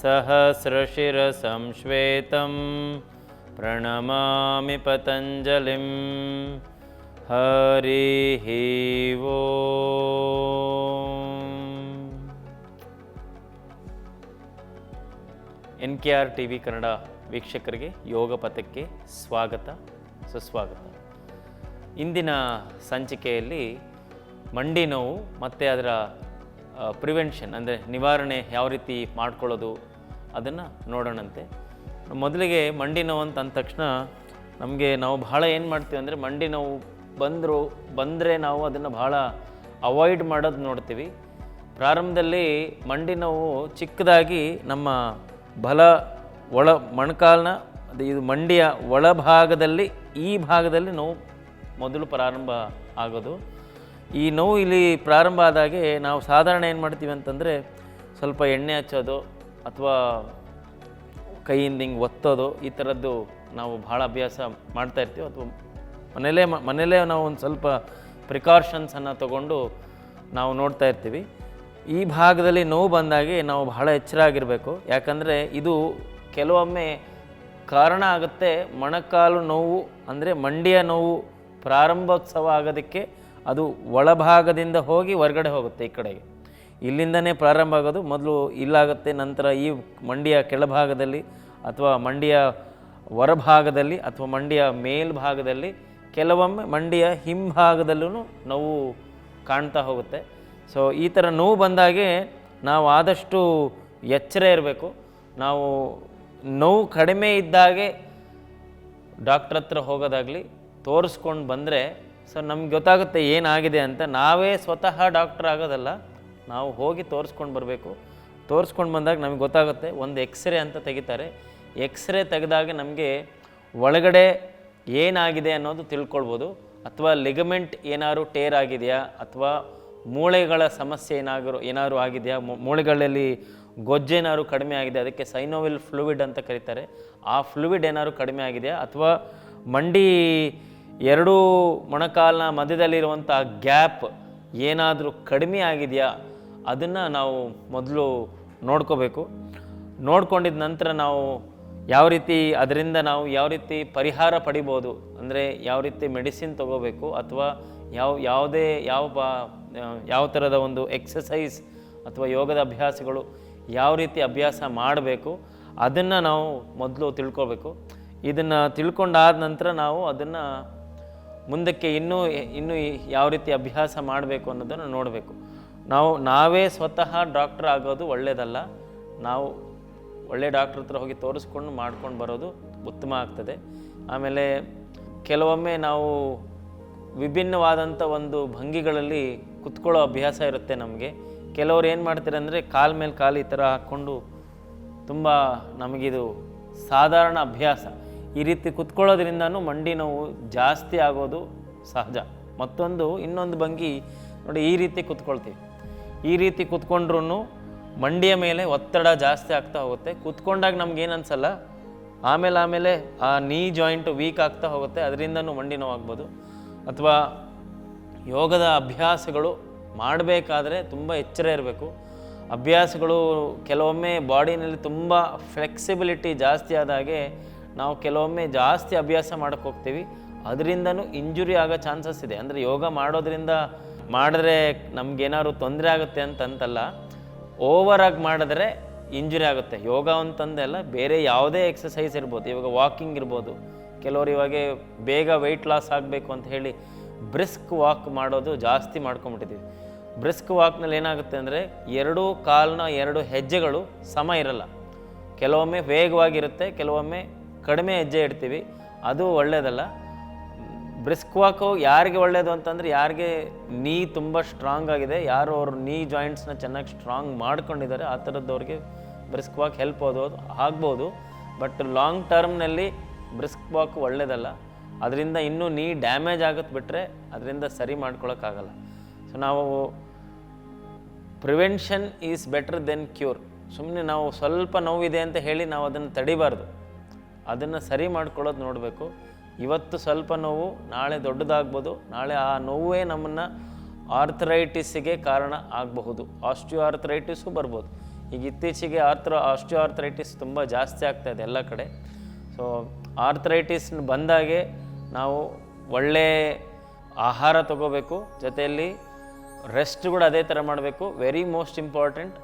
सहस्रशिरसं श्वेतं प्रणमामि पतञ्जलिं हरिः ಓಂ N K R T V Kannada ವೀಕ್ಷಕರಿಗೆ ಯೋಗ ಪಥಕ್ಕೆ ಸ್ವಾಗತ ಸುಸ್ವಾಗತ ಇಂದಿನ ಸಂಚಿಕೆಯಲ್ಲಿ ಮಂಡಿ ನೋವು ಮತ್ತು ಅದರ ಪ್ರಿವೆನ್ಷನ್ ಅಂದರೆ ನಿವಾರಣೆ ಯಾವ ರೀತಿ ಮಾಡ್ಕೊಳ್ಳೋದು ಅದನ್ನು ನೋಡೋಣಂತೆ. ಮೊದಲಿಗೆ ಮಂಡಿ ನೋವು ಅಂತ ಅಂದ ತಕ್ಷಣ ನಮಗೆ ನಾವು ಭಾಳ ಏನು ಮಾಡ್ತೀವಿ ಅಂದರೆ ಮಂಡಿ ನೋವು ಬಂದರೂ, ಬಂದರೆ ನಾವು ಅದನ್ನು ಭಾಳ ಅವಾಯ್ಡ್ ಮಾಡೋದು ನೋಡ್ತೀವಿ. ಪ್ರಾರಂಭದಲ್ಲಿ ಮಂಡಿ ನೋವು ಚಿಕ್ಕದಾಗಿ ನಮ್ಮ ಬಲ ಒಳ ಮೊಣಕಾಲಿನ ಇದು ಮಂಡಿಯ ಒಳಭಾಗದಲ್ಲಿ ಈ ಭಾಗದಲ್ಲಿ ನೋವು ಮೊದಲು ಪ್ರಾರಂಭ ಆಗೋದು. ಈ ನೋವು ಇಲ್ಲಿ ಪ್ರಾರಂಭ ಆದಾಗೆ ನಾವು ಸಾಧಾರಣ ಏನು ಮಾಡ್ತೀವಿ ಅಂತಂದರೆ ಸ್ವಲ್ಪ ಎಣ್ಣೆ ಹಚ್ಚೋದು ಅಥವಾ ಕೈಯಿಂದ ಹಿಂಗೆ ಒತ್ತೋದು ಈ ಥರದ್ದು ನಾವು ಭಾಳ ಅಭ್ಯಾಸ ಮಾಡ್ತಾ ಇರ್ತೀವಿ. ಅಥವಾ ಮನೇಲೇ ಮನೇಲೇ ನಾವು ಒಂದು ಸ್ವಲ್ಪ ಪ್ರಿಕಾಷನ್ಸನ್ನು ತಗೊಂಡು ನಾವು ನೋಡ್ತಾ ಇರ್ತೀವಿ. ಈ ಭಾಗದಲ್ಲಿ ನೋವು ಬಂದಾಗೆ ನಾವು ಬಹಳ ಎಚ್ಚರಾಗಿರಬೇಕು ಯಾಕಂದರೆ ಇದು ಕೆಲವೊಮ್ಮೆ ಕಾರಣ ಆಗುತ್ತೆ ಮೊಣಕಾಲು ನೋವು ಅಂದರೆ ಮಂಡಿಯ ನೋವು ಪ್ರಾರಂಭೋತ್ಸವ ಆಗೋದಕ್ಕೆ ಅದು ಒಳಭಾಗದಿಂದ ಹೋಗಿ ಹೊರಗಡೆ ಹೋಗುತ್ತೆ ಈ ಕಡೆಗೆ. ಇಲ್ಲಿಂದನೇ ಪ್ರಾರಂಭ ಆಗೋದು, ಮೊದಲು ಇಲ್ಲಾಗುತ್ತೆ, ನಂತರ ಈ ಮಂಡಿಯ ಕೆಳಭಾಗದಲ್ಲಿ ಅಥವಾ ಮಂಡಿಯ ಹೊರಭಾಗದಲ್ಲಿ ಅಥವಾ ಮಂಡಿಯ ಮೇಲ್ಭಾಗದಲ್ಲಿ ಕೆಲವೊಮ್ಮೆ ಮಂಡಿಯ ಹಿಂಭಾಗದಲ್ಲೂ ನೋವು ಕಾಣ್ತಾ ಹೋಗುತ್ತೆ. ಸೊ ಈ ಥರ ನೋವು ಬಂದಾಗೆ ನಾವು ಆದಷ್ಟು ಎಚ್ಚರ ಇರಬೇಕು. ನಾವು ನೋವು ಕಡಿಮೆ ಇದ್ದಾಗೆ ಡಾಕ್ಟ್ರ್ ಹತ್ರ ಹೋಗೋದಾಗಲಿ, ತೋರಿಸ್ಕೊಂಡು ಬಂದರೆ ಸೊ ನಮ್ಗೆ ಗೊತ್ತಾಗುತ್ತೆ ಏನಾಗಿದೆ ಅಂತ. ನಾವೇ ಸ್ವತಃ ಡಾಕ್ಟ್ರ್ ಆಗೋದಲ್ಲ, ನಾವು ಹೋಗಿ ತೋರಿಸ್ಕೊಂಡು ಬರಬೇಕು. ತೋರಿಸ್ಕೊಂಡು ಬಂದಾಗ ನಮಗೆ ಗೊತ್ತಾಗುತ್ತೆ, ಒಂದು ಎಕ್ಸ್ರೇ ಅಂತ ತೆಗಿತಾರೆ. ಎಕ್ಸ್ರೇ ತೆಗೆದಾಗ ನಮಗೆ ಒಳಗಡೆ ಏನಾಗಿದೆ ಅನ್ನೋದು ತಿಳ್ಕೊಳ್ಬೋದು. ಅಥವಾ ಲಿಗಮೆಂಟ್ ಏನಾದ್ರು ಟೇರ್ ಆಗಿದೆಯಾ, ಅಥವಾ ಮೂಳೆಗಳ ಸಮಸ್ಯೆ ಏನಾದರೂ, ಏನಾದ್ರು ಆಗಿದೆಯಾ ಮೂಳೆಗಳಲ್ಲಿ ಗೊಜ್ಜೇನಾದ್ರು ಕಡಿಮೆ ಆಗಿದೆ, ಅದಕ್ಕೆ ಸೈನೋವಿಲ್ ಫ್ಲೂಯಿಡ್ ಅಂತ ಕರೀತಾರೆ. ಆ ಫ್ಲೂಯಿಡ್ ಏನಾದ್ರು ಕಡಿಮೆ ಆಗಿದೆಯಾ, ಅಥವಾ ಮಂಡಿ ಎರಡೂ ಮೊಣಕಾಲಿನ ಮಧ್ಯದಲ್ಲಿರುವಂಥ ಗ್ಯಾಪ್ ಏನಾದರೂ ಕಡಿಮೆ ಆಗಿದೆಯಾ? ಅದನ್ನು ನಾವು ಮೊದಲು ನೋಡ್ಕೋಬೇಕು. ನೋಡ್ಕೊಂಡಿದ ನಂತರ ನಾವು ಯಾವ ರೀತಿ ಅದರಿಂದ ನಾವು ಯಾವ ರೀತಿ ಪರಿಹಾರ ಪಡಿಬೋದು? ಅಂದರೆ ಯಾವ ರೀತಿ ಮೆಡಿಸಿನ್ ತಗೋಬೇಕು? ಅಥವಾ ಯಾವ, ಯಾವುದೇ, ಯಾವ ಯಾವ ಥರದ ಒಂದು ಎಕ್ಸಸೈಸ್ ಅಥವಾ ಯೋಗದ ಅಭ್ಯಾಸಗಳು ಯಾವ ರೀತಿ ಅಭ್ಯಾಸ ಮಾಡಬೇಕು? ಅದನ್ನು ನಾವು ಮೊದಲು ತಿಳ್ಕೊಬೇಕು. ಇದನ್ನು ತಿಳ್ಕೊಂಡಾದ ನಂತರ ನಾವು ಅದನ್ನು ಮುಂದಕ್ಕೆ ಇನ್ನೂ ಇನ್ನೂ ಯಾವ ರೀತಿ ಅಭ್ಯಾಸ ಮಾಡಬೇಕು ಅನ್ನೋದನ್ನು ನೋಡಬೇಕು. ನಾವು, ನಾವೇ ಸ್ವತಃ ಡಾಕ್ಟ್ರ್ ಆಗೋದು ಒಳ್ಳೆಯದಲ್ಲ ನಾವು ಒಳ್ಳೆ ಡಾಕ್ಟ್ರ್ ಹತ್ರ ಹೋಗಿ ತೋರಿಸ್ಕೊಂಡು ಮಾಡ್ಕೊಂಡು ಬರೋದು ಉತ್ತಮ ಆಗ್ತದೆ. ಆಮೇಲೆ ಕೆಲವೊಮ್ಮೆ ನಾವು ವಿಭಿನ್ನವಾದಂಥ ಒಂದು ಭಂಗಿಗಳಲ್ಲಿ ಕುತ್ಕೊಳ್ಳೋ ಅಭ್ಯಾಸ ಇರುತ್ತೆ ನಮಗೆ. ಕೆಲವ್ರು ಏನು ಮಾಡ್ತಾರೆ ಅಂದರೆ ಕಾಲ ಮೇಲೆ ಕಾಲು ಈ ಥರ ಹಾಕ್ಕೊಂಡು ತುಂಬ ನಮಗಿದು ಸಾಧಾರಣ ಅಭ್ಯಾಸ. ಈ ರೀತಿ ಕುತ್ಕೊಳ್ಳೋದ್ರಿಂದನೂ ಮಂಡಿ ನೋವು ಜಾಸ್ತಿ ಆಗೋದು ಸಹಜ. ಮತ್ತೊಂದು, ಇನ್ನೊಂದು ಭಂಗಿ, ನೋಡಿ ಈ ರೀತಿ ಕುತ್ಕೊಳ್ತೀವಿ. ಈ ರೀತಿ ಕುತ್ಕೊಂಡ್ರೂ ಮಂಡಿಯ ಮೇಲೆ ಒತ್ತಡ ಜಾಸ್ತಿ ಆಗ್ತಾ ಹೋಗುತ್ತೆ. ಕುತ್ಕೊಂಡಾಗ ನಮ್ಗೇನು ಅನ್ಸಲ್ಲ, ಆಮೇಲೆ ಆಮೇಲೆ ಆ ನೀ ಜಾಯಿಂಟು ವೀಕ್ ಆಗ್ತಾ ಹೋಗುತ್ತೆ, ಅದರಿಂದನೂ ಮಂಡಿ ನೋವಾಗ್ಬೋದು. ಅಥವಾ ಯೋಗದ ಅಭ್ಯಾಸಗಳು ಮಾಡಬೇಕಾದ್ರೆ ತುಂಬ ಎಚ್ಚರ ಇರಬೇಕು. ಅಭ್ಯಾಸಗಳು ಕೆಲವೊಮ್ಮೆ ಬಾಡಿನಲ್ಲಿ ತುಂಬ ಫ್ಲೆಕ್ಸಿಬಿಲಿಟಿ ಜಾಸ್ತಿ ಆದಾಗೆ ನಾವು ಕೆಲವೊಮ್ಮೆ ಜಾಸ್ತಿ ಅಭ್ಯಾಸ ಮಾಡೋಕ್ಕೆ ಹೋಗ್ತೀವಿ. ಅದರಿಂದನೂ ಇಂಜುರಿ ಆಗೋ ಚಾನ್ಸಸ್ ಇದೆ. ಅಂದರೆ ಯೋಗ ಮಾಡೋದ್ರಿಂದ ಮಾಡಿದ್ರೆ ನಮಗೇನಾದ್ರು ತೊಂದರೆ ಆಗುತ್ತೆ ಅಂತಂತಲ್ಲ ಓವರಾಗಿ ಮಾಡಿದ್ರೆ ಇಂಜುರಿ ಆಗುತ್ತೆ. ಯೋಗ ಅಂತಂದೆಲ್ಲ ಬೇರೆ ಯಾವುದೇ ಎಕ್ಸಸೈಸ್ ಇರ್ಬೋದು. ಇವಾಗ ವಾಕಿಂಗ್ ಇರ್ಬೋದು. ಕೆಲವರು ಇವಾಗ ಬೇಗ ವೆಯ್ಟ್ ಲಾಸ್ ಆಗಬೇಕು ಅಂತ ಹೇಳಿ ಬ್ರಿಸ್ಕ್ ವಾಕ್ ಮಾಡೋದು ಜಾಸ್ತಿ ಮಾಡ್ಕೊಂಬಿಟ್ಟಿದ್ದೀವಿ. ಬ್ರಿಸ್ಕ್ ವಾಕ್ನಲ್ಲಿ ಏನಾಗುತ್ತೆ ಅಂದರೆ, ಎರಡೂ ಕಾಲಿನ ಎರಡು ಹೆಜ್ಜೆಗಳು ಸಮ ಇರಲ್ಲ. ಕೆಲವೊಮ್ಮೆ ವೇಗವಾಗಿರುತ್ತೆ, ಕೆಲವೊಮ್ಮೆ ಕಡಿಮೆ ಹೆಜ್ಜೆ ಇಡ್ತೀವಿ. ಅದು ಒಳ್ಳೆಯದಲ್ಲ ಬ್ರಿಸ್ಕ್ ವಾಕು ಯಾರಿಗೆ ಒಳ್ಳೆಯದು ಅಂತಂದರೆ ಯಾರಿಗೆ ನೀ ತುಂಬ ಸ್ಟ್ರಾಂಗ್ ಆಗಿದೆ, ಯಾರು ಅವ್ರ ನೀ ಜಾಯಿಂಟ್ಸ್ನ ಚೆನ್ನಾಗಿ ಸ್ಟ್ರಾಂಗ್ ಮಾಡ್ಕೊಂಡಿದ್ದಾರೆ, ಆ ಥರದ್ದವ್ರಿಗೆ ಬ್ರಿಸ್ಕ್ ವಾಕ್ ಹೆಲ್ಪ್ ಓದೋದು ಆಗ್ಬೋದು. ಬಟ್ ಲಾಂಗ್ ಟರ್ಮ್ನಲ್ಲಿ ಬ್ರಿಸ್ಕ್ ವಾಕ್ ಒಳ್ಳೆಯದಲ್ಲ ಅದರಿಂದ ಇನ್ನೂ ನೀ ಡ್ಯಾಮೇಜ್ ಆಗುತ್ತೆ ಬಿಟ್ಟರೆ ಅದರಿಂದ ಸರಿ ಮಾಡ್ಕೊಳಕ್ಕಾಗಲ್ಲ. ಸೊ ನಾವು prevention is better then cure ಸುಮ್ಮನೆ ನಾವು ಸ್ವಲ್ಪ ನೋವಿದೆ ಅಂತ ಹೇಳಿ ನಾವು ಅದನ್ನು ತಡಿಬಾರ್ದು. ಅದನ್ನು ಸರಿ ಮಾಡ್ಕೊಳ್ಳೋದು ನೋಡಬೇಕು. ಇವತ್ತು ಸ್ವಲ್ಪ ನೋವು, ನಾಳೆ ದೊಡ್ಡದಾಗ್ಬೋದು. ನಾಳೆ ಆ ನೋವೇ ನಮ್ಮನ್ನು ಆರ್ಥರೈಟಿಸ್ಗೆ ಕಾರಣ ಆಗಬಹುದು. ಆಸ್ಟಿಯೋ ಆರ್ಥರೈಟಿಸು ಬರ್ಬೋದು. ಈಗ ಇತ್ತೀಚೆಗೆ ಆರ್ಥ್ರ ಆಸ್ಟಿಯೋ ಆರ್ಥರೈಟಿಸ್ ತುಂಬ ಜಾಸ್ತಿ ಆಗ್ತಾ ಇದೆ ಎಲ್ಲ ಕಡೆ. ಸೊ ಆರ್ಥರೈಟಿಸ್ ಬಂದಾಗೆ ನಾವು ಒಳ್ಳೆ ಆಹಾರ ತಗೋಬೇಕು. ಜೊತೆಯಲ್ಲಿ ರೆಸ್ಟ್ ಕೂಡ ಅದೇ ಥರ ಮಾಡಬೇಕು. Very most important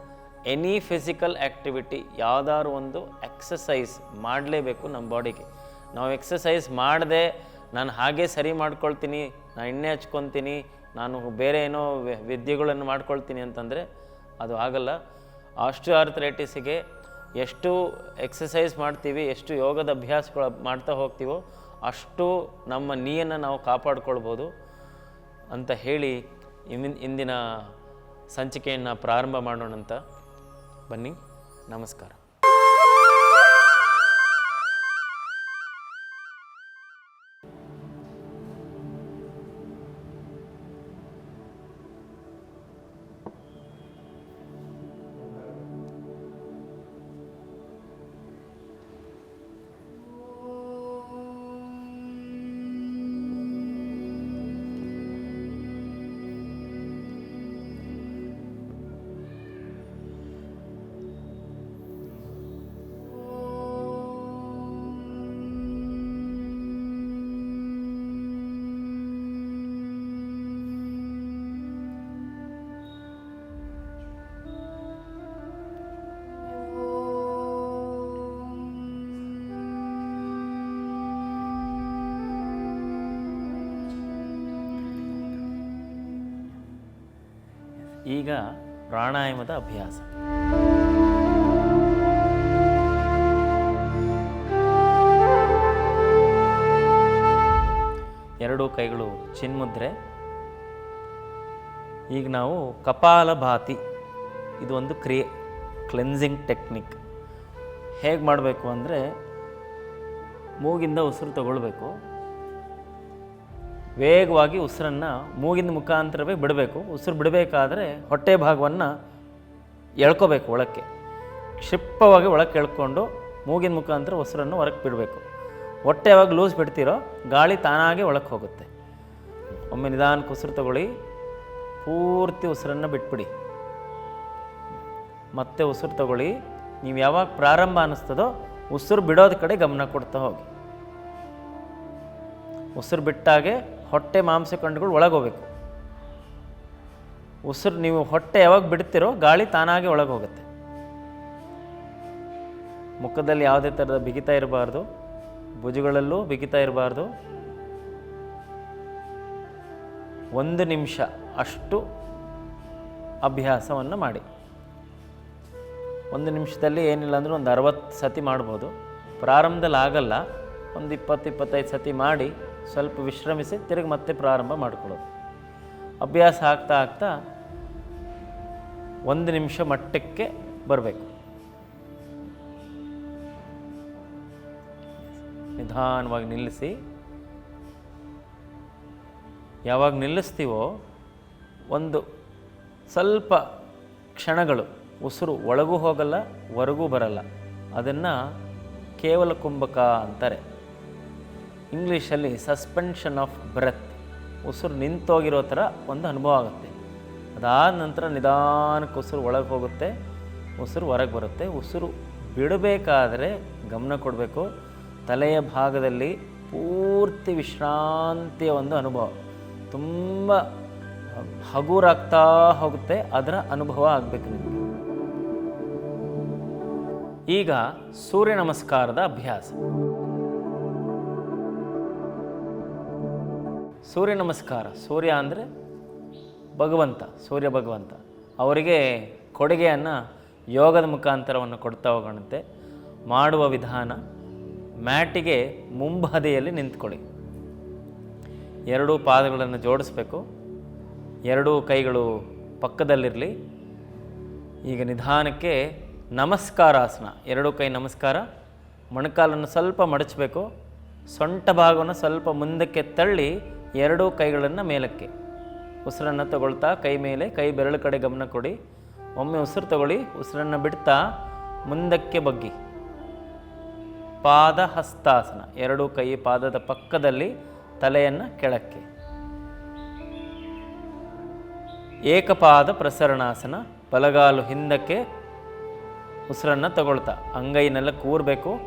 any physical activity ಯಾವುದಾದ್ರು ಒಂದು ಎಕ್ಸಸೈಸ್ ಮಾಡಲೇಬೇಕು ನಮ್ಮ ಬಾಡಿಗೆ. ನಾವು ಎಕ್ಸಸೈಸ್ ಮಾಡದೆ ನಾನು ಹಾಗೆ ಸರಿ ಮಾಡ್ಕೊಳ್ತೀನಿ, ನಾನು ಎಣ್ಣೆ ಹಚ್ಕೊತೀನಿ, ನಾನು ಬೇರೆ ಏನೋ ವಿದ್ಯೆಗಳನ್ನು ಮಾಡ್ಕೊಳ್ತೀನಿ ಅಂತಂದರೆ ಅದು ಆಗಲ್ಲ. ಆಸ್ಟ್ರೋ ಆರ್ಥರೈಟಿಸಿಗೆ ಎಷ್ಟು ಎಕ್ಸಸೈಸ್ ಮಾಡ್ತೀವಿ, ಎಷ್ಟು ಯೋಗದ ಅಭ್ಯಾಸಗಳು ಮಾಡ್ತಾ ಹೋಗ್ತೀವೋ ಅಷ್ಟು ನಮ್ಮ ನೀಯನ್ನು ನಾವು ಕಾಪಾಡ್ಕೊಳ್ಬೋದು ಅಂತ ಹೇಳಿ ಇಂದಿನ ಸಂಚಿಕೆಯನ್ನು ಪ್ರಾರಂಭ ಮಾಡೋಣಂತ. ಬನ್ನಿ. ನಮಸ್ಕಾರ. ಈಗ ಪ್ರಾಣಾಯಾಮದ ಅಭ್ಯಾಸ. ಎರಡೂ ಕೈಗಳು ಚಿನ್ಮುದ್ರೆ. ಈಗ ನಾವು ಕಪಾಲಭಾತಿ ಇದು ಒಂದು ಕ್ರಿಯೆ ಕ್ಲೆನ್ಸಿಂಗ್ ಟೆಕ್ನಿಕ್ ಹೇಗೆ ಮಾಡಬೇಕು ಅಂದರೆ ಮೂಗಿಂದ ಉಸಿರು ತಗೊಳ್ಬೇಕು. ವೇಗವಾಗಿ ಉಸಿರನ್ನು ಮೂಗಿನ ಮುಖಾಂತರವೇ ಬಿಡಬೇಕು. ಉಸಿರು ಬಿಡಬೇಕಾದ್ರೆ ಹೊಟ್ಟೆ ಭಾಗವನ್ನು ಎಳ್ಕೋಬೇಕು ಒಳಕ್ಕೆ. ಕ್ಷಿಪ್ರವಾಗಿ ಒಳಕ್ಕೆ ಎಳ್ಕೊಂಡು ಮೂಗಿನ ಮುಖಾಂತರ ಉಸಿರನ್ನು ಹೊರಕ್ಕೆ ಬಿಡಬೇಕು. ಹೊಟ್ಟೆ ಯಾವಾಗ ಲೂಸ್ ಬಿಡ್ತೀರೋ ಗಾಳಿ ತಾನಾಗೆ ಒಳಕ್ಕೆ ಹೋಗುತ್ತೆ. ಒಮ್ಮೆ ನಿಧಾನಕ್ಕೆ ಉಸಿರು ತಗೊಳ್ಳಿ. ಪೂರ್ತಿ ಉಸಿರನ್ನು ಬಿಟ್ಬಿಡಿ. ಮತ್ತೆ ಉಸಿರು ತಗೊಳ್ಳಿ. ನೀವು ಯಾವಾಗ ಪ್ರಾರಂಭ ಅನ್ನಿಸ್ತದೋ ಉಸಿರು ಬಿಡೋದ ಕಡೆ ಗಮನ ಕೊಡ್ತಾ ಹೋಗಿ. ಉಸಿರು ಬಿಟ್ಟಾಗೆ ಹೊಟ್ಟೆ ಮಾಂಸಖಂಡಗಳು ಒಳಗೆ ಹೋಗ್ಬೇಕು ಉಸಿರು ನೀವು ಹೊಟ್ಟೆ ಯಾವಾಗ ಬಿಡ್ತಿರೋ ಗಾಳಿ ತಾನಾಗೆ ಒಳಗೆ ಹೋಗುತ್ತೆ ಮುಖದಲ್ಲಿ ಯಾವುದೇ ಥರದ ಬಿಗಿತ ಇರಬಾರ್ದು. ಭುಜಗಳಲ್ಲೂ ಬಿಗಿತ ಇರಬಾರ್ದು. ಒಂದು ನಿಮಿಷ ಅಷ್ಟು ಅಭ್ಯಾಸವನ್ನು ಮಾಡಿ. ಒಂದು ನಿಮಿಷದಲ್ಲಿ ಏನಿಲ್ಲ ಅಂದರೂ ಒಂದು ಅರವತ್ತು ಸತಿ ಮಾಡ್ಬೋದು. ಪ್ರಾರಂಭದಲ್ಲಿ ಆಗಲ್ಲ ಒಂದು ಇಪ್ಪತ್ತು, ಇಪ್ಪತ್ತೈದು ಸತಿ ಮಾಡಿ. ಸ್ವಲ್ಪ ವಿಶ್ರಮಿಸಿ ತಿರುಗಿ ಮತ್ತೆ ಪ್ರಾರಂಭ ಮಾಡ್ಕೊಳ್ಳೋದು. ಅಭ್ಯಾಸ ಆಗ್ತಾ ಆಗ್ತಾ ಒಂದು ನಿಮಿಷ ಮಟ್ಟಕ್ಕೆ ಬರಬೇಕು. ನಿಧಾನವಾಗಿ ನಿಲ್ಲಿಸಿ. ಯಾವಾಗ ನಿಲ್ಲಿಸ್ತೀವೋ ಒಂದು ಸ್ವಲ್ಪ ಕ್ಷಣಗಳು, ಉಸಿರು ಒಳಗೂ ಹೋಗಲ್ಲ, ಹೊರಗೂ ಬರಲ್ಲ. ಅದನ್ನು ಕೇವಲ ಕುಂಭಕ ಅಂತಾರೆ. ಇಂಗ್ಲೀಷಲ್ಲಿ ಸಸ್ಪೆನ್ಷನ್ ಆಫ್ ಬ್ರೆತ್, ಉಸಿರು ನಿಂತೋಗಿರೋ ಥರ ಒಂದು ಅನುಭವ ಆಗುತ್ತೆ. ಅದಾದ ನಂತರ ನಿಧಾನಕ್ಕೆ ಉಸಿರು ಒಳಗೆ ಹೋಗುತ್ತೆ, ಉಸಿರು ಹೊರಗೆ ಬರುತ್ತೆ. ಉಸಿರು ಬಿಡಬೇಕಾದರೆ ಗಮನ ಕೊಡಬೇಕು. ತಲೆಯ ಭಾಗದಲ್ಲಿ ಪೂರ್ತಿ ವಿಶ್ರಾಂತಿಯ ಒಂದು ಅನುಭವ. ತುಂಬ ಹಗುರಾಗ್ತಾ ಹೋಗುತ್ತೆ, ಅದರ ಅನುಭವ ಆಗಬೇಕು ನಿಮಗೆ. ಈಗ ಸೂರ್ಯ ನಮಸ್ಕಾರದ ಅಭ್ಯಾಸ. ಸೂರ್ಯ ನಮಸ್ಕಾರ. ಸೂರ್ಯ ಅಂದರೆ ಭಗವಂತ, ಸೂರ್ಯ ಭಗವಂತ. ಅವರಿಗೆ ಕೊಡುಗೆಯನ್ನು ಯೋಗದ ಮುಖಾಂತರವನ್ನು ಕೊಡ್ತಾ ಹೋಗೋಣಂತೆ. ಮಾಡುವ ವಿಧಾನ, ಮ್ಯಾಟಿಗೆ ಮುಂಬದಿಯಲ್ಲಿ ನಿಂತ್ಕೊಳ್ಳಿ. ಎರಡೂ ಪಾದಗಳನ್ನು ಜೋಡಿಸ್ಬೇಕು. ಎರಡೂ ಕೈಗಳು ಪಕ್ಕದಲ್ಲಿರಲಿ. ಈಗ ನಿಧಾನಕ್ಕೆ ನಮಸ್ಕಾರಾಸನ. ಎರಡೂ ಕೈ ನಮಸ್ಕಾರ. ಮೊಣಕಾಲನ್ನು ಸ್ವಲ್ಪ ಮಡಚಬೇಕು. ಸೊಂಟ ಭಾಗವನ್ನು ಸ್ವಲ್ಪ ಮುಂದಕ್ಕೆ ತಳ್ಳಿ ಎರಡೂ ಕೈಗಳನ್ನು ಮೇಲಕ್ಕೆ. ಉಸಿರನ್ನು ತಗೊಳ್ತಾ ಕೈ ಮೇಲೆ, ಕೈ ಬೆರಳು ಕಡೆ ಗಮನ ಕೊಡಿ. ಒಮ್ಮೆ ಉಸಿರು ತಗೊಳ್ಳಿ, ಉಸಿರನ್ನು ಬಿಡ್ತಾ ಮುಂದಕ್ಕೆ ಬಗ್ಗಿ. ಪಾದ ಹಸ್ತಾಸನ ಎರಡೂ ಕೈ ಪಾದದ ಪಕ್ಕದಲ್ಲಿ ತಲೆಯನ್ನು ಕೆಳಕ್ಕೆ. ಏಕಪಾದ ಪ್ರಸರಣಾಸನ, ಬಲಗಾಲು ಹಿಂದಕ್ಕೆ ಉಸಿರನ್ನು ತಗೊಳ್ತಾ. ಅಂಗೈನೆಲ್ಲ ಕೂರಬೇಕು.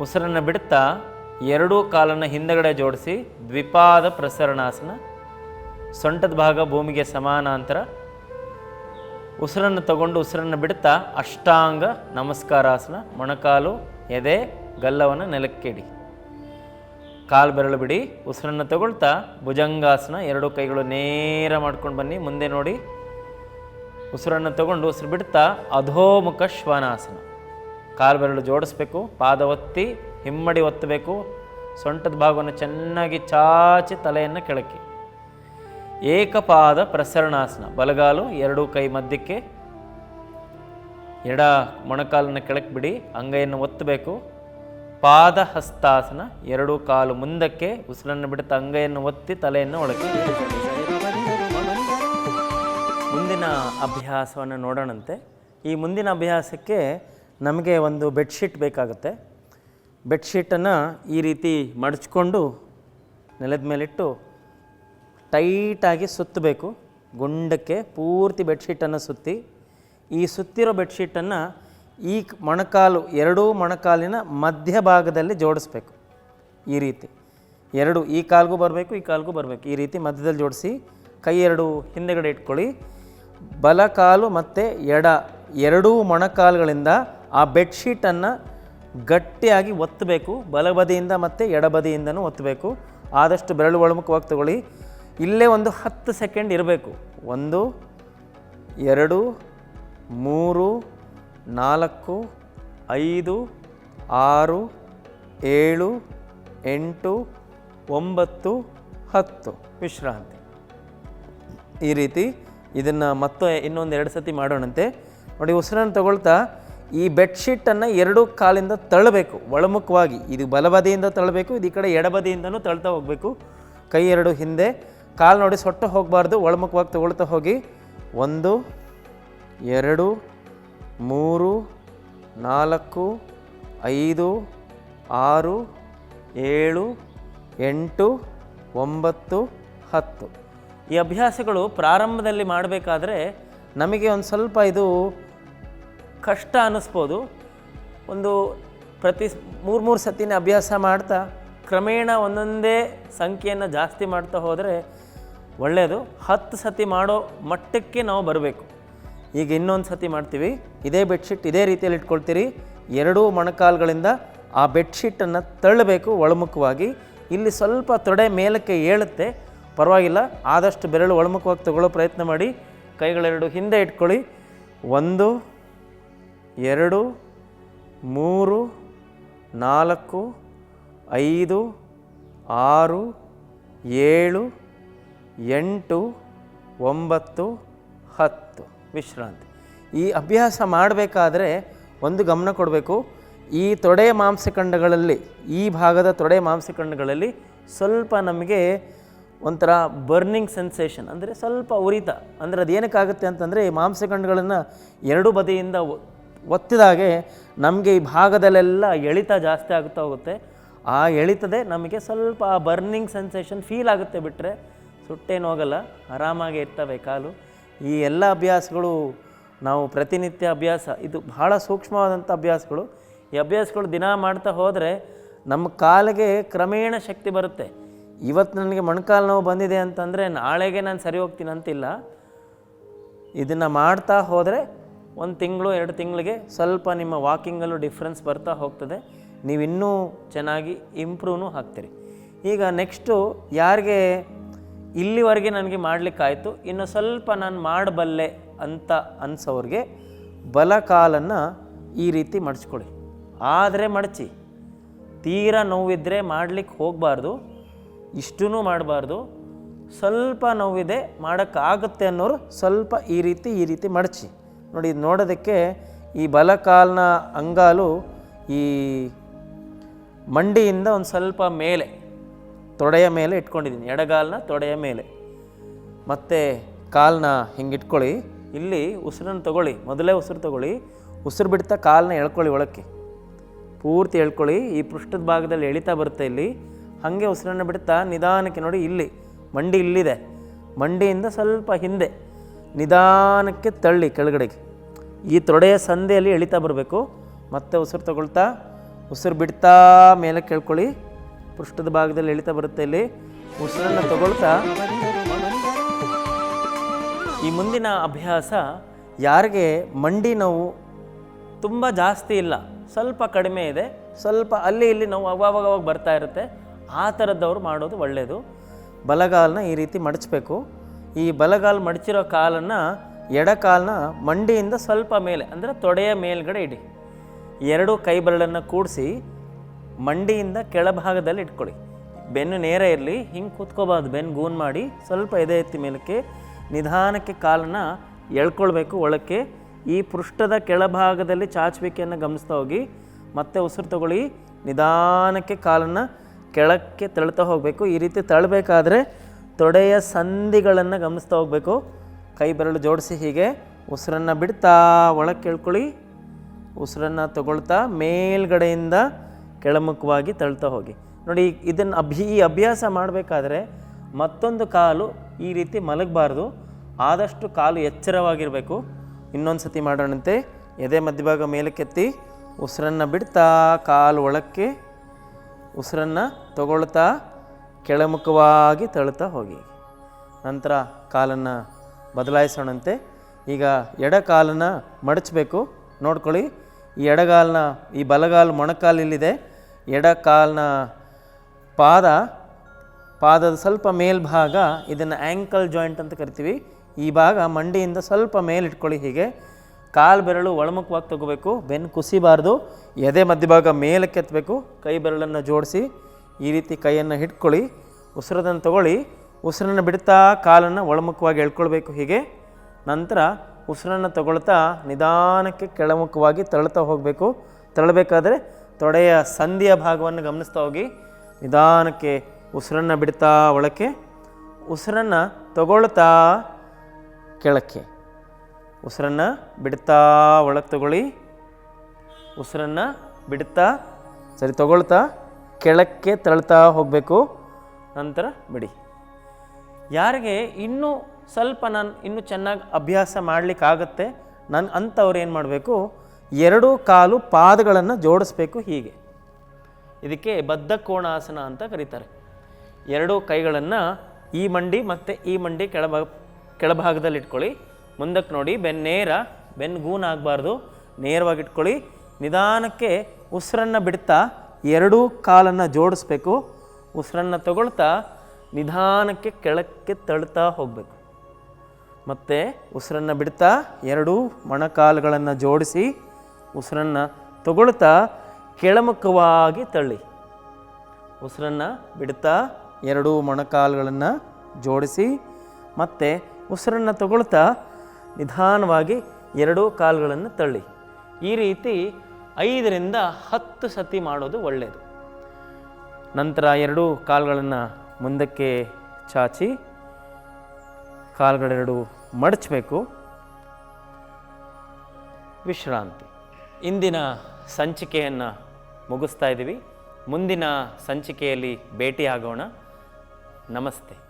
ಉಸಿರನ್ನು ಬಿಡ್ತಾ ಎರಡೂ ಕಾಲನ್ನು ಹಿಂದಗಡೆ ಜೋಡಿಸಿ ದ್ವಿಪಾದ ಪ್ರಸರಣಾಸನ, ಸೊಂಟದ ಭಾಗ ಭೂಮಿಗೆ ಸಮಾನಾಂತರ, ಉಸಿರನ್ನು ತಗೊಂಡು ಉಸಿರನ್ನು ಬಿಡ್ತಾ ಅಷ್ಟಾಂಗ ನಮಸ್ಕಾರಾಸನ, ಮೊಣಕಾಲು, ಎದೆ, ಗಲ್ಲವನ್ನು ನೆಲಕ್ಕಿಡಿ. ಕಾಲು ಬೆರಳು ಬಿಡಿ, ಉಸಿರನ್ನು ತಗೊಳ್ತಾ ಭುಜಂಗಾಸನ ಎರಡು ಕೈಗಳು ನೇರ ಮಾಡ್ಕೊಂಡು ಬನ್ನಿ, ಮುಂದೆ ನೋಡಿ. ಉಸಿರನ್ನು ತಗೊಂಡು ಉಸಿರು ಬಿಡ್ತಾ ಅಧೋಮುಖ ಶ್ವಾನಾಸನ. ಕಾಲು ಬೆರಳು ಜೋಡಿಸ್ಬೇಕು, ಪಾದ ಒತ್ತಿ ಹಿಮ್ಮಡಿ ಒತ್ತಬೇಕು. ಸೊಂಟದ ಭಾಗವನ್ನು ಚೆನ್ನಾಗಿ ಚಾಚಿ ತಲೆಯನ್ನು ಕೆಳಕ್ಕೆ. ಏಕಪಾದ ಪ್ರಸರಣಾಸನ. ಬಲಗಾಲು ಎರಡೂ ಕೈ ಮಧ್ಯಕ್ಕೆ. ಎಡ ಮೊಣಕಾಲನ್ನು ಕೆಳಕ್ಕೆ ಬಿಡಿ. ಅಂಗೈಯನ್ನು ಒತ್ತಬೇಕು. ಪಾದ ಹಸ್ತಾಸನ ಎರಡೂ ಕಾಲು ಮುಂದಕ್ಕೆ. ಉಸಿರನ್ನು ಬಿಡುತ್ತಾ ಅಂಗೈಯನ್ನು ಒತ್ತಿ ತಲೆಯನ್ನು ಒಳಗೆ ಮುಂದಿನ ಅಭ್ಯಾಸವನ್ನು ನೋಡೋಣಂತೆ. ಈ ಮುಂದಿನ ಅಭ್ಯಾಸಕ್ಕೆ ನಮಗೆ ಒಂದು ಬೆಡ್ಶೀಟ್ ಬೇಕಾಗುತ್ತೆ. ಬೆಡ್ಶೀಟನ್ನು ಈ ರೀತಿ ಮಡಚ್ಕೊಂಡು ನೆಲದ ಮೇಲಿಟ್ಟು ಟೈಟಾಗಿ ಸುತ್ತಬೇಕು. ಗುಂಡಕ್ಕೆ ಪೂರ್ತಿ ಬೆಡ್ಶೀಟನ್ನು ಸುತ್ತಿ, ಈ ಸುತ್ತಿರೋ ಬೆಡ್ಶೀಟನ್ನು ಈ ಮೊಣಕಾಲು, ಎರಡೂ ಮೊಣಕಾಲಿನ ಮಧ್ಯಭಾಗದಲ್ಲಿ ಜೋಡಿಸ್ಬೇಕು. ಈ ರೀತಿ. ಎರಡು ಈ ಕಾಲ್ಗೂ ಬರಬೇಕು, ಈ ಕಾಲ್ಗೂ ಬರಬೇಕು. ಈ ರೀತಿ ಮಧ್ಯದಲ್ಲಿ ಜೋಡಿಸಿ, ಕೈ ಎರಡು ಹಿಂದೆಗಡೆ ಇಟ್ಕೊಳ್ಳಿ. ಬಲ ಕಾಲು ಮತ್ತು ಎಡ ಎರಡೂ ಮೊಣಕಾಲುಗಳಿಂದ ಆ ಬೆಡ್ಶೀಟನ್ನು ಗಟ್ಟಿಯಾಗಿ ಒತ್ತಬೇಕು, ಬಲಬದಿಯಿಂದ ಮತ್ತು ಎಡಬದಿಯಿಂದನೂ ಒತ್ತಬೇಕು. ಆದಷ್ಟು ಬೆರಳು ಒಳಮುಖವಾಗಿ ತಗೊಳ್ಳಿ. ಇಲ್ಲೇ ಒಂದು ಹತ್ತು ಸೆಕೆಂಡ್ ಇರಬೇಕು. ಒಂದು, ಎರಡು, ಮೂರು, ನಾಲ್ಕು, ಐದು, ಆರು, ಏಳು, ಎಂಟು, ಒಂಬತ್ತು, ಹತ್ತು ವಿಶ್ರಾಂತಿ. ಈ ರೀತಿ ಇದನ್ನು ಮತ್ತೆ ಇನ್ನೊಂದು ಎರಡು ಸತಿ ಮಾಡೋಣಂತೆ. ನೋಡಿ, ಉಸಿರನ್ನು ತಗೊಳ್ತಾ ಈ ಬೆಡ್ಶೀಟನ್ನು ಎರಡು ಕಾಲಿಂದ ತಳ್ಳಬೇಕು, ಒಳಮುಖವಾಗಿ. ಇದು ಬಲಬದಿಯಿಂದ ತಳ್ಳಬೇಕು, ಇದು ಈ ಕಡೆ ಎಡಬದಿಯಿಂದನೂ ತಳ್ತಾ ಹೋಗಬೇಕು. ಕೈ ಎರಡು ಹಿಂದೆ, ಕಾಲು ನೋಡಿ ಸೊಟ್ಟು ಹೋಗಬಾರ್ದು, ಒಳಮುಖವಾಗಿ ತಗೊಳ್ತಾ ಹೋಗಿ. ಒಂದು, ಎರಡು, ಮೂರು, ನಾಲ್ಕು, ಐದು, ಆರು, ಏಳು, ಎಂಟು, ಒಂಬತ್ತು, ಹತ್ತು. ಈ ಅಭ್ಯಾಸಗಳು ಪ್ರಾರಂಭದಲ್ಲಿ ಮಾಡಬೇಕಾದ್ರೆ ನಮಗೆ ಒಂದು ಸ್ವಲ್ಪ ಇದು ಕಷ್ಟ ಅನ್ನಿಸ್ಬೋದು. ಒಂದು ಪ್ರತಿ ಮೂರು ಮೂರು ಸತಿನ ಅಭ್ಯಾಸ ಮಾಡ್ತಾ ಕ್ರಮೇಣ ಒಂದೊಂದೇ ಸಂಖ್ಯೆಯನ್ನು ಜಾಸ್ತಿ ಮಾಡ್ತಾ ಹೋದರೆ ಒಳ್ಳೆಯದು ಹತ್ತು ಸತಿ ಮಾಡೋ ಮಟ್ಟಕ್ಕೆ ನಾವು ಬರಬೇಕು. ಈಗ ಇನ್ನೊಂದು ಸತಿ ಮಾಡ್ತೀವಿ. ಇದೇ ಬೆಡ್ಶೀಟ್ ಇದೇ ರೀತಿಯಲ್ಲಿ ಇಟ್ಕೊಳ್ತೀರಿ. ಎರಡೂ ಮೊಣಕಾಲುಗಳಿಂದ ಆ ಬೆಡ್ಶೀಟನ್ನು ತಳ್ಳಬೇಕು ಒಳಮುಖವಾಗಿ. ಇಲ್ಲಿ ಸ್ವಲ್ಪ ತೊಡೆ ಮೇಲಕ್ಕೆ ಏಳುತ್ತೆ. ಪರವಾಗಿಲ್ಲ, ಆದಷ್ಟು ಬೆರಳು ಒಳಮುಖವಾಗಿ ತಗೊಳ್ಳೋ ಪ್ರಯತ್ನ ಮಾಡಿ. ಕೈಗಳೆರಡು ಹಿಂದೆ ಇಟ್ಕೊಳ್ಳಿ. ಒಂದು ಎರಡು, ಮೂರು, ನಾಲ್ಕು, ಐದು, ಆರು, ಏಳು, ಎಂಟು, ಒಂಬತ್ತು, ಹತ್ತು. ವಿಶ್ರಾಂತಿ. ಈ ಅಭ್ಯಾಸ ಮಾಡಬೇಕಾದ್ರೆ ಒಂದು ಗಮನ ಕೊಡಬೇಕು. ಈ ತೊಡೆ ಮಾಂಸಖಂಡಗಳಲ್ಲಿ, ಈ ಭಾಗದ ತೊಡೆ ಮಾಂಸಖಂಡಗಳಲ್ಲಿ ಸ್ವಲ್ಪ ನಮಗೆ ಒಂಥರ ಬರ್ನಿಂಗ್ ಸೆನ್ಸೇಷನ್ ಅಂದರೆ ಸ್ವಲ್ಪ ಉರಿತ. ಅಂದರೆ ಅದೇನಕ್ಕಾಗುತ್ತೆ ಅಂತಂದರೆ ಈ ಮಾಂಸಖಂಡಗಳನ್ನು ಎರಡು ಬದಿಯಿಂದ ಒತ್ತಿದಾಗೆ ನಮಗೆ ಈ ಭಾಗದಲ್ಲೆಲ್ಲ ಎಳಿತ ಜಾಸ್ತಿ ಆಗುತ್ತಾ ಹೋಗುತ್ತೆ. ಆ ಎಳಿತದೆ ನಮಗೆ ಸ್ವಲ್ಪ ಆ ಬರ್ನಿಂಗ್ ಸೆನ್ಸೇಷನ್ ಫೀಲ್ ಆಗುತ್ತೆ ಬಿಟ್ಟರೆ ಸುಟ್ಟೇನು ಹೋಗಲ್ಲ, ಆರಾಮಾಗಿ ಇರ್ತವೆ ಕಾಲು. ಈ ಎಲ್ಲ ಅಭ್ಯಾಸಗಳು ನಾವು ಪ್ರತಿನಿತ್ಯ ಅಭ್ಯಾಸ, ಇದು ಬಹಳ ಸೂಕ್ಷ್ಮವಾದಂಥ ಅಭ್ಯಾಸಗಳು. ಈ ಅಭ್ಯಾಸಗಳು ದಿನ ಮಾಡ್ತಾ ಹೋದರೆ ನಮ್ಮ ಕಾಲಿಗೆ ಕ್ರಮೇಣ ಶಕ್ತಿ ಬರುತ್ತೆ. ಇವತ್ತು ನನಗೆ ಮೊಣಕಾಲು ನೋವು ಬಂದಿದೆ ಅಂತಂದರೆ ನಾಳೆಗೆ ನಾನು ಸರಿ ಹೋಗ್ತೀನಿ ಅಂತಿಲ್ಲ. ಇದನ್ನು ಮಾಡ್ತಾ ಹೋದರೆ ಒಂದು ತಿಂಗಳು, ಎರಡು ತಿಂಗಳಿಗೆ ಸ್ವಲ್ಪ ನಿಮ್ಮ ವಾಕಿಂಗಲ್ಲೂ ಡಿಫ್ರೆನ್ಸ್ ಬರ್ತಾ ಹೋಗ್ತದೆ. ನೀವು ಇನ್ನೂ ಚೆನ್ನಾಗಿ ಇಂಪ್ರೂವ್ನು ಹಾಕ್ತೀರಿ ಈಗ ನೆಕ್ಸ್ಟು ಯಾರಿಗೆ ಇಲ್ಲಿವರೆಗೆ ನನಗೆ ಮಾಡಲಿಕ್ಕಾಯಿತು, ಇನ್ನು ಸ್ವಲ್ಪ ನಾನು ಮಾಡಬಲ್ಲೆ ಅಂತ ಅನ್ಸೋರಿಗೆ ಬಲ ಕಾಲನ್ನು ಈ ರೀತಿ ಮಡಚ್ಕೊಳ್ಳಿ. ಆದರೆ ಮಡಚಿ, ತೀರಾ ನೋವಿದ್ದರೆ ಮಾಡಲಿಕ್ಕೆ ಹೋಗಬಾರ್ದು ಇಷ್ಟೂ ಮಾಡಬಾರ್ದು, ಸ್ವಲ್ಪ ನೋವಿದೆ ಮಾಡೋಕ್ಕಾಗುತ್ತೆ ಅನ್ನೋರು ಸ್ವಲ್ಪ ಈ ರೀತಿ ಈ ರೀತಿ ಮಡಚಿ. ನೋಡಿ ನೋಡೋದಕ್ಕೆ ಈ ಬಲಕಾಲ್ನ ಅಂಗಾಲು ಈ ಮಂಡಿಯಿಂದ ಒಂದು ಸ್ವಲ್ಪ ಮೇಲೆ, ತೊಡೆಯ ಮೇಲೆ ಇಟ್ಕೊಂಡಿದ್ದೀನಿ. ಎಡಗಾಲನ್ನ ತೊಡೆಯ ಮೇಲೆ. ಮತ್ತು ಕಾಲನ್ನ ಹಿಂಗೆ ಇಟ್ಕೊಳ್ಳಿ ಇಲ್ಲಿ ಉಸಿರನ್ನು ತಗೊಳ್ಳಿ. ಮೊದಲೇ ಉಸಿರು ತಗೊಳ್ಳಿ. ಉಸಿರು ಬಿಡ್ತಾ ಕಾಲನ್ನ ಎಳ್ಕೊಳ್ಳಿ ಒಳಕ್ಕೆ. ಪೂರ್ತಿ ಎಳ್ಕೊಳ್ಳಿ. ಈ ಪೃಷ್ಠದ ಭಾಗದಲ್ಲಿ ಎಳಿತಾ ಬರುತ್ತೆ ಇಲ್ಲಿ. ಹಾಗೆ ಉಸಿರನ್ನು ಬಿಡ್ತಾ ನಿಧಾನಕ್ಕೆ ನೋಡಿ ಇಲ್ಲಿ. ಮಂಡಿ ಇಲ್ಲಿದೆ. ಮಂಡಿಯಿಂದ ಸ್ವಲ್ಪ ಹಿಂದೆ. ನಿಧಾನಕ್ಕೆ ತಳ್ಳಿ ಕೆಳಗಡೆಗೆ. ಈ ತೊಡೆಯ ಸಂದೆಯಲ್ಲಿ ಎಳಿತಾ ಬರಬೇಕು. ಮತ್ತೆ ಉಸಿರು ತಗೊಳ್ತಾ, ಉಸಿರು ಬಿಡ್ತಾ ಮೇಲೆ ಕೇಳ್ಕೊಳ್ಳಿ. ಪೃಷ್ಠದ ಭಾಗದಲ್ಲಿ ಎಳಿತಾ ಬರುತ್ತೆ ಇಲ್ಲಿ. ಉಸಿರನ್ನು ತಗೊಳ್ತಾ, ಈ ಮುಂದಿನ ಅಭ್ಯಾಸ ಯಾರಿಗೆ ಮಂಡಿ ನೋವು ತುಂಬ ಜಾಸ್ತಿ ಇಲ್ಲ, ಸ್ವಲ್ಪ ಕಡಿಮೆ ಇದೆ, ಸ್ವಲ್ಪ ಅಲ್ಲಿ ಇಲ್ಲಿ ನೋವು ಅವಾಗವಾಗ ಅವಾಗ ಬರ್ತಾ ಇರುತ್ತೆ, ಆ ಥರದ್ದವ್ರು ಮಾಡೋದು ಒಳ್ಳೆಯದು ಬಲಗಾಲನ್ನ ಈ ರೀತಿ ಮಡಚಬೇಕು. ಈ ಬಲಗಾಲು ಮಡಚಿರೋ ಕಾಲನ್ನು ಎಡಕಾಲನ್ನ ಮಂಡಿಯಿಂದ ಸ್ವಲ್ಪ ಮೇಲೆ, ಅಂದರೆ ತೊಡೆಯ ಮೇಲ್ಗಡೆ ಇಡಿ. ಎರಡು ಕೈ ಬೆರಳನ್ನು ಕೂಡಿಸಿ ಮಂಡಿಯಿಂದ ಕೆಳಭಾಗದಲ್ಲಿ ಇಟ್ಕೊಳ್ಳಿ. ಬೆನ್ನು ನೇರ ಇರಲಿ, ಹಿಂಗೆ ಕೂತ್ಕೋಬಾರ್ದು. ಬೆನ್ನು ಗೂನ್ ಮಾಡಿ ಸ್ವಲ್ಪ ಎದೆ ಎತ್ತಿ ಮೇಲಕ್ಕೆ, ನಿಧಾನಕ್ಕೆ ಕಾಲನ್ನು ಎಳ್ಕೊಳ್ಬೇಕು ಒಳಕ್ಕೆ. ಈ ಪೃಷ್ಠದ ಕೆಳಭಾಗದಲ್ಲಿ ಚಾಚುವಿಕೆಯನ್ನು ಗಮನಿಸ್ತಾ ಹೋಗಿ, ಮತ್ತೆ ಉಸಿರು ತಗೊಳ್ಳಿ, ನಿಧಾನಕ್ಕೆ ಕಾಲನ್ನು ಕೆಳಕ್ಕೆ ತಳ್ತಾ ಹೋಗಬೇಕು. ಈ ರೀತಿ ತಳ್ಳಬೇಕಾದ್ರೆ ತೊಡೆಯ ಸಂಧಿಗಳನ್ನು ಗಮನಿಸ್ತಾ ಹೋಗಬೇಕು. ಕೈ ಬೆರಳು ಜೋಡಿಸಿ ಹೀಗೆ ಉಸಿರನ್ನು ಬಿಡ್ತಾ ಒಳಗೆ ಕೇಳ್ಕೊಳ್ಳಿ. ಉಸಿರನ್ನು ತಗೊಳ್ತಾ ಮೇಲ್ಗಡೆಯಿಂದ ಕೆಳಮುಖವಾಗಿ ತಳ್ತಾ ಹೋಗಿ. ನೋಡಿ, ಇದನ್ನು ಅಭಿ, ಈ ಅಭ್ಯಾಸ ಮಾಡಬೇಕಾದ್ರೆ ಮತ್ತೊಂದು ಕಾಲು ಈ ರೀತಿ ಮಲಗಬಾರ್ದು. ಆದಷ್ಟು ಕಾಲು ಎಚ್ಚರವಾಗಿರಬೇಕು. ಇನ್ನೊಂದು ಸತಿ ಮಾಡೋಣಂತೆ. ಎದೆ ಮಧ್ಯಭಾಗ ಮೇಲಕ್ಕೆತ್ತಿ ಉಸಿರನ್ನು ಬಿಡ್ತಾ ಕಾಲು ಒಳಕ್ಕೆ ಉಸಿರನ್ನು ತಗೊಳ್ತಾ ಕೆಳಮುಖವಾಗಿ ತಳ್ತಾ ಹೋಗಿ. ನಂತರ ಕಾಲನ್ನು ಬದಲಾಯಿಸೋಣಂತೆ. ಈಗ ಎಡ ಕಾಲನ್ನು ಮಡಚಬೇಕು. ನೋಡ್ಕೊಳ್ಳಿ, ಈ ಎಡಗಾಲನ್ನ ಈ ಬಲಗಾಲು ಮೊಣಕಾಲು ಇಲ್ಲಿದೆ. ಎಡ ಕಾಲಿನ ಪಾದ, ಪಾದದ ಸ್ವಲ್ಪ ಮೇಲ್ಭಾಗ, ಇದನ್ನು ಆ್ಯಂಕಲ್ ಜಾಯಿಂಟ್ ಅಂತ ಕರಿತೀವಿ. ಈ ಭಾಗ ಮಂಡಿಯಿಂದ ಸ್ವಲ್ಪ ಮೇಲಿಟ್ಕೊಳ್ಳಿ ಹೀಗೆ. ಕಾಲು ಬೆರಳು ಒಳಮುಖವಾಗಿ ತಗೋಬೇಕು. ಬೆನ್ನು ಕುಸಿಬಾರ್ದು. ಎದೆ ಮಧ್ಯಭಾಗ ಮೇಲಕ್ಕೆ ಎತ್ತಬೇಕು ಕೈ ಬೆರಳನ್ನು ಜೋಡಿಸಿ, ಈ ರೀತಿ ಕೈಯನ್ನು ಹಿಡ್ಕೊಳ್ಳಿ. ಉಸಿರದನ್ನು ತಗೊಳ್ಳಿ. ಉಸಿರನ್ನು ಬಿಡ್ತಾ ಕಾಲನ್ನು ಒಳಮುಖವಾಗಿ ಎಳ್ಕೊಳ್ಬೇಕು ಹೀಗೆ. ನಂತರ ಉಸಿರನ್ನು ತಗೊಳ್ತಾ ನಿಧಾನಕ್ಕೆ ಕೆಳಮುಖವಾಗಿ ತಳ್ತಾ ಹೋಗಬೇಕು. ತಳ್ಳಬೇಕಾದ್ರೆ ತೊಡೆಯ ಸಂಧಿಯ ಭಾಗವನ್ನು ಗಮನಿಸ್ತಾ ಹೋಗಿ. ನಿಧಾನಕ್ಕೆ ಉಸಿರನ್ನು ಬಿಡ್ತಾ ಒಳಕ್ಕೆ. ಉಸಿರನ್ನು ತಗೊಳ್ತಾ ಕೆಳಕ್ಕೆ. ಉಸಿರನ್ನು ಬಿಡ್ತಾ ಒಳಗೆ ತಗೊಳ್ಳಿ. ಉಸಿರನ್ನು ಬಿಡ್ತಾ, ಸರಿ, ತಗೊಳ್ತಾ ಕೆಳಕ್ಕೆ ತಳ್ತಾ ಹೋಗಬೇಕು. ನಂತರ ಬಿಡಿ. ಯಾರಿಗೆ ಇನ್ನೂ ಸ್ವಲ್ಪ ನಾನು ಇನ್ನೂ ಚೆನ್ನಾಗಿ ಅಭ್ಯಾಸ ಮಾಡಲಿಕ್ಕಾಗತ್ತೆ, ನಾನು ಅಂಥವ್ರು ಏನು ಮಾಡಬೇಕು? ಎರಡೂ ಕಾಲು ಪಾದಗಳನ್ನು ಜೋಡಿಸ್ಬೇಕು ಹೀಗೆ. ಇದಕ್ಕೆ ಬದ್ಧ ಕೋಣಾಸನ ಅಂತ ಕರೀತಾರೆ. ಎರಡೂ ಕೈಗಳನ್ನು ಈ ಮಂಡಿ ಮತ್ತು ಈ ಮಂಡಿ ಕೆಳಭಾಗ ಕೆಳಭಾಗದಲ್ಲಿ ಇಟ್ಕೊಳ್ಳಿ ಮುಂದಕ್ಕೆ ನೋಡಿ ಬೆನ್ನೇರ ನೇರ ಬೆನ್ನು ಗೂನ್ ಆಗಬಾರ್ದು. ನೇರವಾಗಿ ಇಟ್ಕೊಳ್ಳಿ ನಿಧಾನಕ್ಕೆ ಉಸಿರನ್ನು ಬಿಡ್ತಾ ಎರಡೂ ಕಾಲನ್ನು ಜೋಡಿಸ್ಬೇಕು. ಉಸಿರನ್ನು ತಗೊಳ್ತಾ ನಿಧಾನಕ್ಕೆ ಕೆಳಕ್ಕೆ ತಳ್ತಾ ಹೋಗಬೇಕು. ಮತ್ತು ಉಸಿರನ್ನು ಬಿಡ್ತಾ ಎರಡೂ ಮೊಣಕಾಲುಗಳನ್ನು ಜೋಡಿಸಿ ಉಸಿರನ್ನು ತಗೊಳ್ತಾ ಕೆಳಮುಖವಾಗಿ ತಳ್ಳಿ. ಉಸಿರನ್ನು ಬಿಡ್ತಾ ಎರಡೂ ಮೊಣಕಾಲುಗಳನ್ನು ಜೋಡಿಸಿ ಮತ್ತು ಉಸಿರನ್ನು ತಗೊಳ್ತಾ ನಿಧಾನವಾಗಿ ಎರಡೂ ಕಾಲುಗಳನ್ನು ತಳ್ಳಿ. ಈ ರೀತಿ ಐದರಿಂದ ಹತ್ತು ಸತಿ ಮಾಡೋದು ಒಳ್ಳೆಯದು ನಂತರ ಎರಡೂ ಕಾಲುಗಳನ್ನು ಮುಂದಕ್ಕೆ ಚಾಚಿ ಕಾಲುಗಳೆರಡು ಮಡಚಬೇಕು. ವಿಶ್ರಾಂತಿ. ಇಂದಿನ ಸಂಚಿಕೆಯನ್ನು ಮುಗಿಸ್ತಾ ಇದ್ದೀವಿ ಮುಂದಿನ ಸಂಚಿಕೆಯಲ್ಲಿ ಭೇಟಿಯಾಗೋಣ. ನಮಸ್ತೆ.